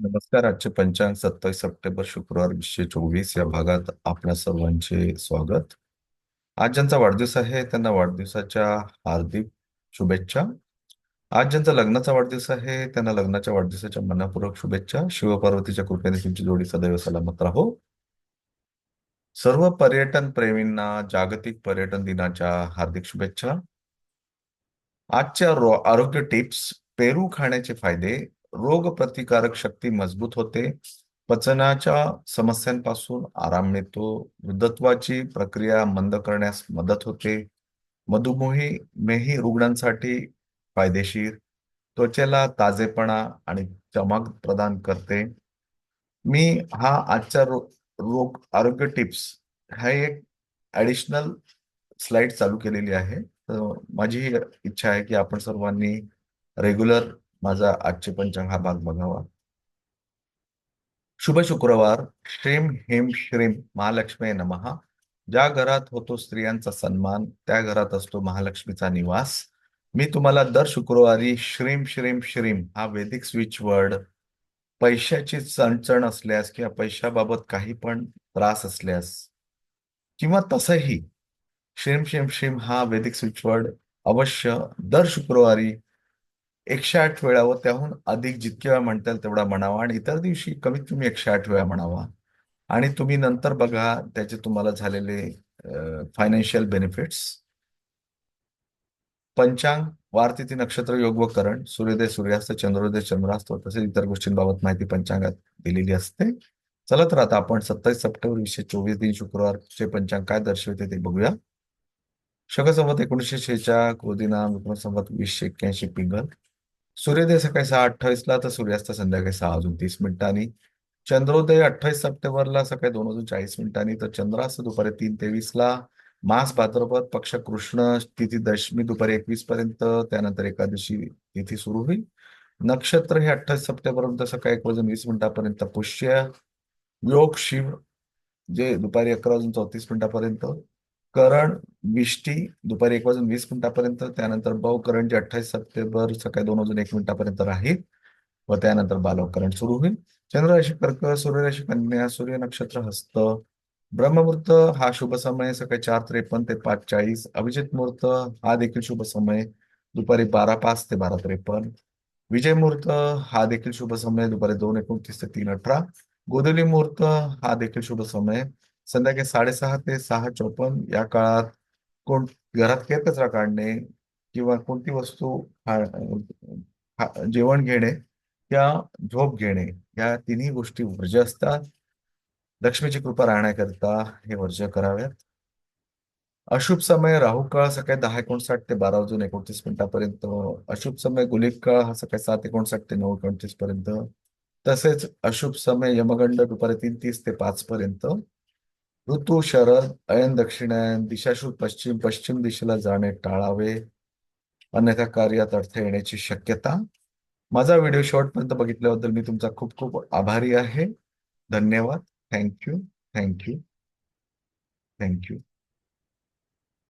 नमस्कार. आजचे पंचांग सत्तावीस सप्टेंबर शुक्रवार वीसशे चोवीस. या भागात आपल्या सर्वांचे स्वागत. आज ज्यांचा वाढदिवस आहे त्यांना वाढदिवसाच्या हार्दिक शुभेच्छा. आज ज्यांचा लग्नाचा वाढदिवस आहे त्यांना लग्नाच्या वाढदिवसाच्या मनापूर्वक शुभेच्छा. शिवपार्वतीच्या कृपेने तुमची जोडी सदैव सलामत राहो. सर्व पर्यटन प्रेमींना जागतिक पर्यटन दिनाच्या हार्दिक शुभेच्छा. आजच्या आरोग्य टिप्स पेरू खाण्याचे फायदे रोगप्रतिकारक शक्ती मजबूत होते. पचनाच्या समस्यांपासून आराम मिळतो. वृद्धत्वाची प्रक्रिया मंद करण्यास मदत होते. मधुमेही रुग्णांसाठी फायदेशीर. त्वचेला ताजेपणा आणि चमक प्रदान करते. मी हा आजचा रो, रोग आरोग्य टिप्स हा एक ऍडिशनल स्लाइड चालू केलेली आहे. तर माझी इच्छा आहे की आपण सर्वांनी रेग्युलर माझा आजचे पंचांग हा भाग बघावा. शुभ शुक्रवार. श्रीम हेम श्रीम महालक्ष्मी नमहा ज्या घरात होतो स्त्रियांचा सन्मान त्या घरात असतो महालक्ष्मीचा निवास. मी तुम्हाला दर शुक्रवारी श्रीम श्रीम श्रीम हा वेदिक स्विच वर्ड पैशाची चणचण असल्यास किंवा पैशाबाबत काही पण त्रास असल्यास किंवा तसंही श्रीम श्रीम श्रीम हा वेदिक स्विच वर्ड अवश्य दर शुक्रवारी एकशे आठ वेळा व त्याहून अधिक जितके वेळा म्हणता येईल तेवढा म्हणावा. आणि इतर दिवशी कमीत कमी एकशे आठ वेळा म्हणावा. आणि तुम्ही नंतर बघा त्याचे तुम्हाला झालेले फायनान्शियल बेनिफिट्स पंचांग वारतिथी नक्षत्र योग व करण सूर्योदय सूर्यास्त चंद्रोदय चंद्रास्त तसेच इतर गोष्टींबाबत माहिती पंचांगात दिलेली असते. चला तर आता आपण सत्तावीस सप्टेंबर वीसशे चोवीस दिन शुक्रवारचे पंचांग काय दर्शवते ते बघूया. शकसंवत एकोणीसशे शेहेचाळ क्रोधिना विक्रम संवत वीसशे एक्क्याऐंशी पिंगल. सूर्योदय सकाळी सहा अठ्ठावीसला तर सूर्यास्त संध्याकाळी सहा वाजून तीस मिनिटांनी. चंद्रोदय अठ्ठावीस सप्टेंबरला सकाळी दोन वाजून चाळीस मिनिटांनी तर चंद्रास्त दुपारी तीन तेवीसला. मास भाद्रपद पक्ष कृष्ण तिथी दशमी दुपारी एकवीस पर्यंत त्यानंतर एकादशी तिथी सुरू होईल. नक्षत्र हे अठ्ठावीस सप्टेंबर पर्यंत सकाळी एक वाजून वीस मिनिटापर्यंत पुष्य. योग शिव जे दुपारी अकरा वाजून चौतीस मिनिटापर्यंत. करण विष्टी दुपारी एक वाजून वीस मिनिटापर्यंत त्यानंतर करण जे अठ्ठावीस सप्टेंबर सकाळी दोन वाजून एक मिनिटापर्यंत राहील. व त्यानंतर बालवकरण सुरू होईल. चंद्रराशी कर्क सूर्यराशी कन्या सूर्य नक्षत्र हस्त ब्रह्ममुहूर्त हा शुभ समय सकाळी चार त्रेपन्न ते पाच चाळीस अभिजित मुहूर्त हा देखील शुभ समय दुपारी बारा पाच ते बारा त्रेपन्न विजय मुहूर्त हा देखील शुभ समय दुपारी दोन एकोणतीस ते तीन अठरा गोदली मुहूर्त हा देखील शुभ समय संध्याकाळी साडेसहा ते सहा चोपन्न या काळात कोण घरात कचरा काढणे किंवा कोणती वस्तू जेवण घेणे किंवा झोप घेणे या तिन्ही गोष्टी वर्ज असतात. लक्ष्मीची कृपा राहण्याकरिता हे वर्ज कराव्यात अशुभ समय राहू काळ सकाळी दहा एकोणसाठ ते बारा वाजून एकोणतीस मिनिटापर्यंत. अशुभ समय गुलिक काळ हा सकाळी सात एकोणसाठ ते नऊ एकोणतीस पर्यंत तसेच अशुभ समय यमगंड दुपारी तीन तीस ते पाच पर्यंत ऋतू शरद अयन दक्षिणायन दिशाशूल पश्चिम पश्चिम दिशेला जाणे टाळावे. अन्यथा कार्यात अडथळे येण्याची शक्यता. माझा व्हिडिओ शेवटपर्यंत बघितल्याबद्दल मी तुमचा खूप खूप आभारी आहे. धन्यवाद. Thank you. Thank you. Thank you.